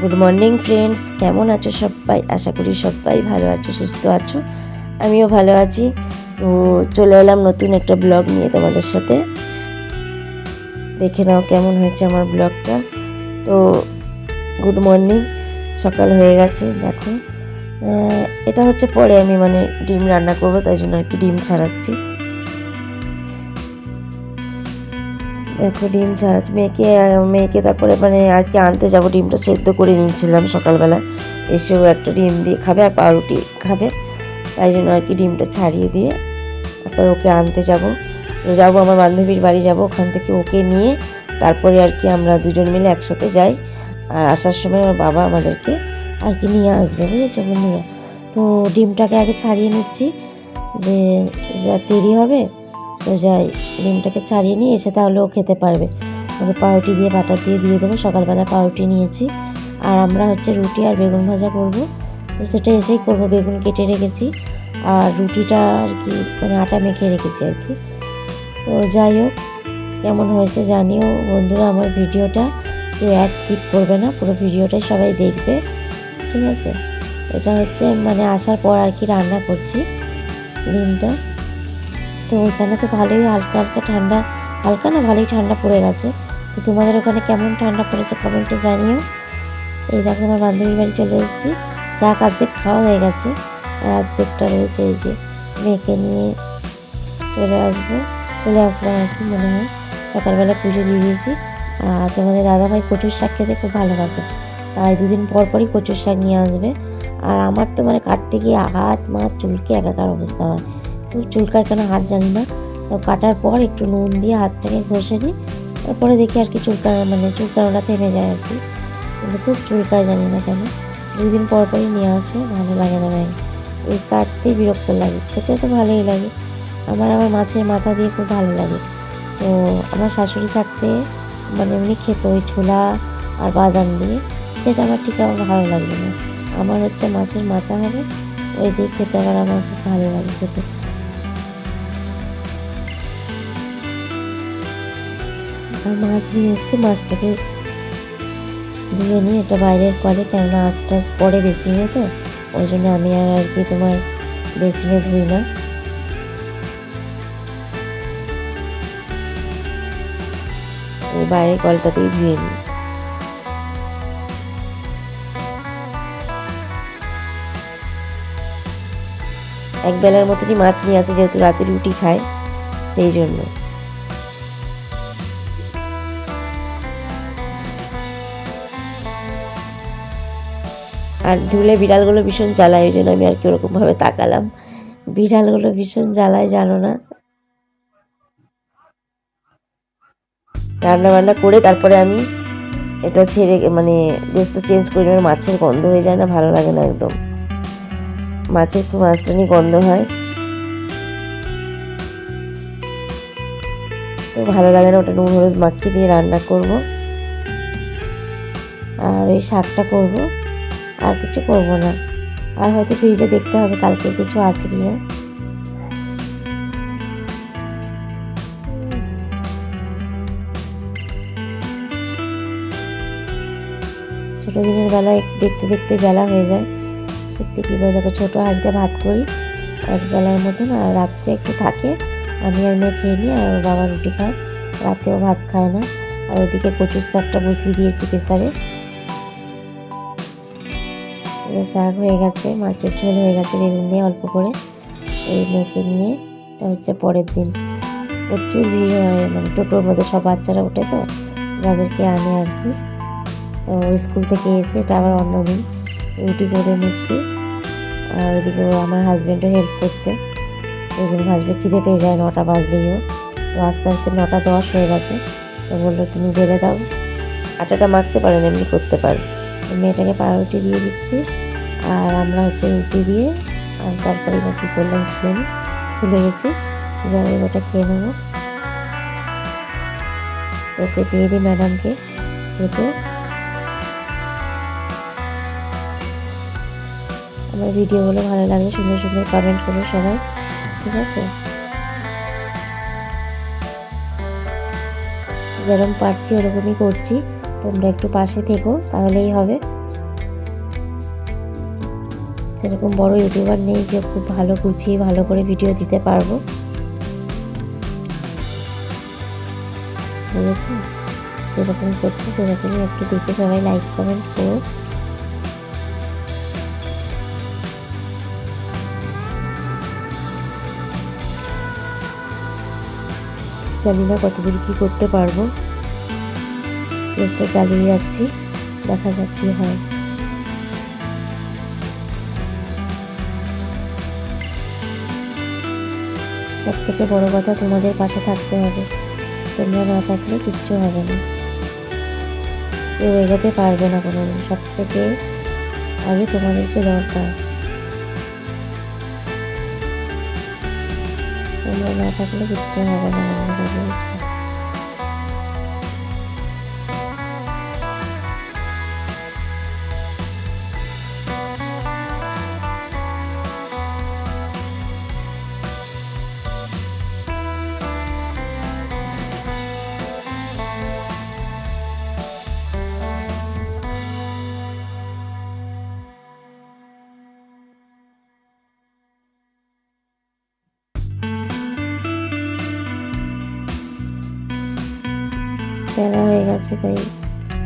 Good morning friends কেমন আছো সবাই? আশা করি সবাই ভালো আছো, সুস্থ আছো। আমিও ভালো আছি। তো চলে এলাম নতুন একটা ব্লগ নিয়ে তোমাদের সাথে। দেখে নাও কেমন হয়েছে আমার ব্লগটা। তো গুড মর্নিং সকাল হয়ে গেছে, দেখো। এটা হচ্ছে পরে আমি মানে ডিম রান্না করব, তাই জন্য আর কি ডিম ছাড়াচ্ছি। দেখো ডিম ছাড়া মেয়েকে মেয়েকে তারপরে মানে আর কি আনতে যাব। ডিমটা সেদ্ধ করে নিয়েছিলাম সকালবেলা। এসেও একটা ডিম দিয়ে খাবে আর পাউরুটি খাবে। তাই জন্য আর কি ডিমটা ছাড়িয়ে দিয়ে তারপর ওকে আনতে যাব। তো যাব, আমার বান্ধবীর বাড়ি যাব। ওখান থেকে ওকে নিয়ে তারপরে আর কি আমরা দুজন মিলে একসাথে যাই। আর আসার সময় ওর বাবা আমাদেরকে আর কি নিয়ে আসবে, বুঝেছ বন্ধুরা? তো ডিমটাকে আগে ছাড়িয়ে নিচ্ছি যা দেরি হবে তো যাই, ডিমটাকে ছাড়িয়ে নিয়ে এসে তাহলেও খেতে পারবে। ওকে পাউরুটি দিয়ে, বাটার দিয়ে দিয়ে দেবো। সকালবেলা পাউরুটি নিয়েছি। আর আমরা হচ্ছে রুটি আর বেগুন ভাজা করব। তো সেটা এসেই করব, বেগুন কেটে রেখেছি। আর রুটিটা আর কি মানে আটা মেখে রেখেছি আর কি। তো যাই হোক, কেমন হয়েছে জানিও বন্ধুরা আমার ভিডিওটা। কেউ অ্যাড স্কিপ করবে না, পুরো ভিডিওটাই সবাই দেখবে। ঠিক আছে? এটা হচ্ছে মানে আসার পর আর কি রান্না করছি। ডিমটা। তো এখানে তো ভালোই হালকা হালকা ঠান্ডা, হালকা না ভালোই ঠান্ডা পড়ে গেছে। তো তোমাদের ওখানে কেমন ঠান্ডা পড়েছে কমেন্টে জানিও। এই দেখো আমার বান্ধবীর বাড়ি চলে এসেছি। চা অর্ধেক খাওয়া হয়ে গেছে। আর অর্ধেকটা রয়েছে এই যে মেয়েকে নিয়ে চলে আসব। চলে আসব আর কি মনে হয়। সকালবেলা পুজো দিয়ে দিয়েছি। আর তোমাদের দাদাভাই কচুর শাক খেতে খুব ভালোবাসে। তাই দুদিন পর পরই কচুর শাক নিয়ে আসবে। আর আমার তো মানে কাটতে গিয়ে হাত মাত চুলকে একাকার অবস্থা হয়। খুব চুলকায় কেন হাত জানি না। তো কাটার পর একটু নুন দিয়ে হাতটাকে ঘষে নিই। তারপরে দেখি আর কি চুলকানো মানে চুলকানোটা থেমে যায় আর কি। কিন্তু খুব চুলকায় জানি না কেন। দুদিন পর পরই নিয়ে আসে, ভালো লাগে না ব্যাগ এই কাটতেই বিরক্ত লাগে, খেতে তো ভালোই লাগে। আমার আমার মাছের মাথা দিয়ে খুব ভালো লাগে। তো আমার শাশুড়ি থাকতে মানে এমনি খেত ওই ছোলা আর বাদাম দিয়ে। সেটা আমার ঠিক আমার ভালো লাগবে না। আমার হচ্ছে মাছের মাথা হবে, ওই দিয়ে খেতে আবার আমার খুব ভালো লাগে খেতে। আর মাছ নিয়ে এসেছি, মাছটাকে ধুয়ে নিয়ে এটা বাইরের কলে কেননা আঁচ টাচ পরে বেসিনে তো, ওই জন্য আমি আর আর কি তোমার বেসিনে ধুই না। এই বাইরের কলটাতেই ধুয়ে নিই। এক বেলার মতনই মাছ নিয়ে আসে, যেহেতু রাতে রুটি খায়, সেই জন্য। আর ধুলে বিড়ালগুলো ভীষণ জ্বালায়, ওই জন্য আমি আর কি ওরকমভাবে তাকালাম। বিড়ালগুলো ভীষণ জ্বালায়, জানো না। রান্না বান্না করে তারপরে আমি এটা ছেড়ে মানে ড্রেসটা চেঞ্জ করি নেবার মাছের গন্ধ হয়ে যায় না, ভালো লাগে না একদম। মাছের খুব মাছটানি গন্ধ হয়। তো ভালো লাগে না, ওটা নুন হলুদ মাখিয়ে দিয়ে রান্না করব। আর এই শাকটা করব। আর কিছু করব না। আর হয়তো ফ্রিজে দেখতে হবে কালকে কিছু আছে কি না। ছোটো দিনের বেলায় দেখতে দেখতে বেলা হয়ে যায়। সত্যি কী বলে দেখো ছোটো হাঁড়িতে ভাত করি, এক বেলার মতন, আর রাত্রে একটু থাকে। আমি আর মেয়ে খেয়ে নিই, আর বাবা রুটি খায়। রাতেও ভাত খায় না। আর ওদিকে কচুর শাকটা বসিয়ে দিয়েছি প্রেসারে। শাক হয়ে গেছে, মাছের ঝোল হয়ে গেছে, বেগুন দিয়ে অল্প করে। এই মেয়েকে নিয়ে, এটা হচ্ছে পরের দিন। প্রচুর ভিড় হয় মানে টোটোর মধ্যে সব বাচ্চারা ওঠে তো, যাদেরকে আনে আর কি। তো স্কুল থেকে এসে এটা আবার অন্যদিন রুটি করে নিচ্ছি। আর ওইদিকে আমার হাজব্যান্ডও হেল্প করছে। বেগুন ভাজবে, খিদে পেয়ে যায়, নটা বাজলেইও তো আস্তে আস্তে নটা দশ হয়ে গেছে। তো বলল, তুমি বেড়ে দাও। আটাটা মাখতে পারেন এমনি করতে পারে। মেয়েটাকে পাউরুটি দিয়ে দিচ্ছি। আর আমরা হচ্ছে রুটি দিয়ে আর তারপরে বা কী করলাম খেয়ে নিই ভুলে গেছি। যাই ওটা খেয়ে নেব। ওকে দিয়ে দিই ম্যাডামকে খেতে। আমার ভিডিওগুলো ভালো লাগলে সুন্দর সুন্দর কমেন্ট করো সবাই। ঠিক আছে? যেরকম পারছি ওরকমই করছি। তোমরা একটু পাশে থেকো, তাহলেই হবে। সেরকম বড় ইউটিউবার নেই যে খুব ভালো গুছিয়ে ভালো করে ভিডিও দিতে পারব। বুঝেছ? যেরকম করছে সেরকমই একটু দেখে সবাই লাইক কমেন্ট করো। জানি না কতদূর কি করতে পারব। চেষ্টা চালিয়ে যাচ্ছি, দেখা যাক কি হয়। সব থেকে বড় কথা তোমাদের পাশে থাকতে হবে। তোমরা না থাকলে কিচ্ছু হবে না। কেউ এগোতে পারবে না কোনো সব থেকে আগে তোমাদেরকে দরকার। তোমরা না থাকলে কিচ্ছু হবে না গেছে তাই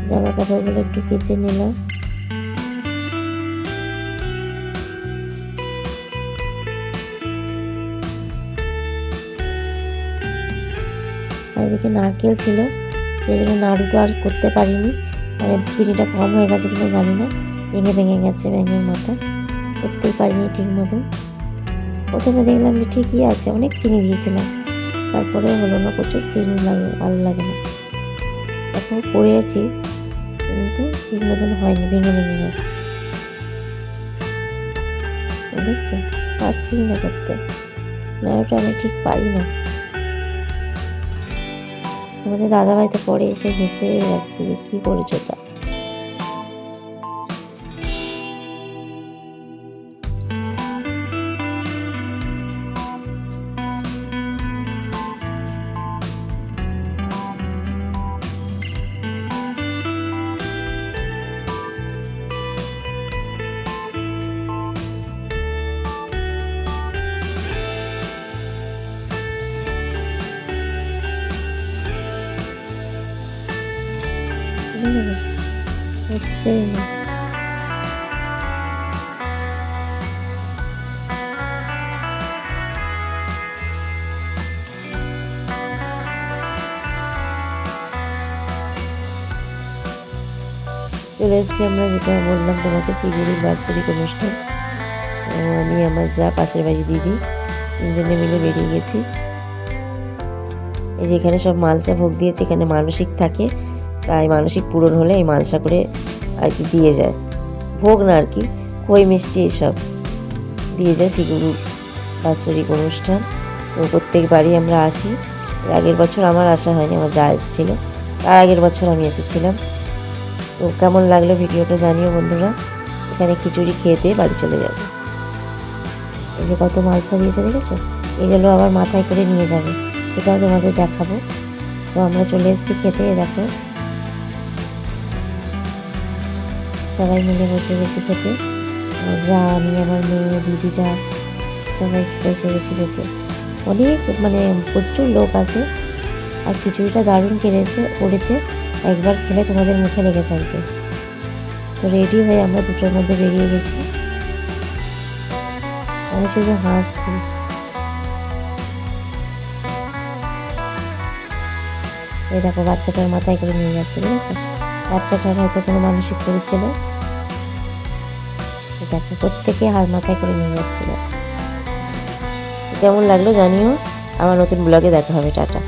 জামা কাপড়গুলো একটু কেচে নিলাম। এদিকে নারকেল ছিল, সেই জন্য নাড়ু তো আর করতে পারিনি। মানে চিনিটা কম হয়ে গেছে কিনা জানি না, ভেঙে ভেঙে গেছে ব্যাঙের মতো। করতেই পারিনি ঠিক মতন প্রথমে দেখলাম যে ঠিকই আছে, অনেক চিনি দিয়েছিলাম। তারপরে হলো না, প্রচুর চিনি লাগে, ভালো লাগে না। এখন করেছি, কিন্তু ঠিক মতন হয়নি, ভেঙে ভেঙে গেছে। দেখছ? পাচ্ছি না করতে। নাড়ুটা আমি ঠিক পাই না। আমাদের দাদাভাই তো পরে এসে হেসে যাচ্ছে যে, কী করেছ ওটা? দেখেছ? হচ্ছেই না চলে এসেছি আমরা, যেটা বললাম তোমাকে শিলিগুড়ির বাৎসরিক অনুষ্ঠান। তো আমি, আমার যা পাশের বাড়ি দিদি, তিনজনে মিলে বেরিয়ে গেছি। এই যে এখানে সব মালসা ভোগ দিয়েছে, এখানে মানসিক থাকে। তাই মানসিক পূরণ হলে এই মালসা করে আর কি দিয়ে যায়। ভোগ না আর কি, খই মিষ্টি এসব দিয়ে যায় শিগুরু বাৎসরিক অনুষ্ঠান। তো প্রত্যেকবারই আমরা আসি। আগের বছর আমার আসা হয়নি, আমার যা এসেছিল। তার আগের বছর আমি এসেছিলাম। তো কেমন লাগল ভিডিওটা জানিও বন্ধুরা। এখানে খিচুড়ি খেতে বাড়ি চলে যাবে। এই যে কত মালসা দিয়েছে দেখেছ? এগুলো আবার মাথায় করে নিয়ে যাবে। সেটাও তোমাদের দেখাবো। তো আমরা চলে এসেছি খেতে দেখো। সবাই মিলে বসে গেছি খেতে। যা, আমি, আমার মেয়ে, দিদিটা সবাই বসে গেছি খেতে। অনেক মানে প্রচুর লোক আছে। আর খিচুড়িটা দারুণ কেড়েছে করেছে। একবার খেলে তোমাদের মুখে লেগে থাকবে। তো রেডি হয়ে আমরা দুটোর মধ্যে বেরিয়ে গেছি। আমি শুধু হাসছি। এই দেখো, বাচ্চাটার মাথায় করে নিয়ে যাচ্ছে, বুঝেছ? বাচ্চাটার হয়তো কোনো মানসিক করেছিল ছিল? দেখো, প্রত্যেকে হাল মাথায় করে নিয়ে যাচ্ছিল। কেমন লাগল জানিও? আমার নতুন ব্লগে দেখা হবে, টাটা।